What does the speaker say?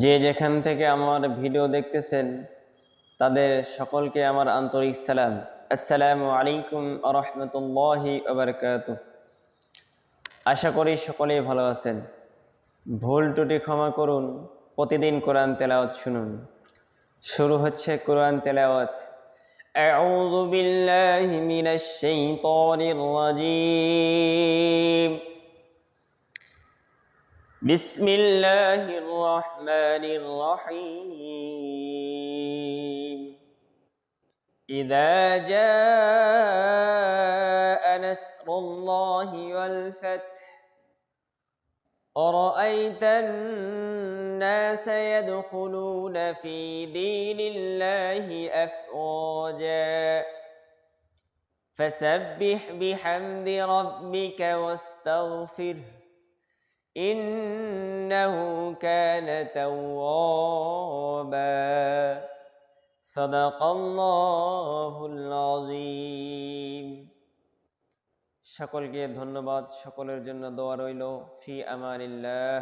যে যেখান থেকে আমার ভিডিও দেখতেছেন তাদের সকলকে আমার আন্তরিক সালাম আসসালামু আলাইকুম রহমতুল্লাহি আবরকাত আশা করি সকলেই ভালো আছেন ভুল ত্রুটি ক্ষমা করুন প্রতিদিন কোরআন তেলাওয়াত শুনুন শুরু হচ্ছে কোরআন তেলাওয়াত أعوذ بالله من الشيطان الرجيم بسم الله الرحمن الرحيم. إذا جاء نصر الله والفتح ورأيت الناس يدخلون في دين الله أفواجا؟ فسبح بحمد ربك واستغفره. إنه كان توابا صدق الله العظيم সকলকে ধন্যবাদ সকলের জন্য দোয়া রইল ফি আমানিল্লাহ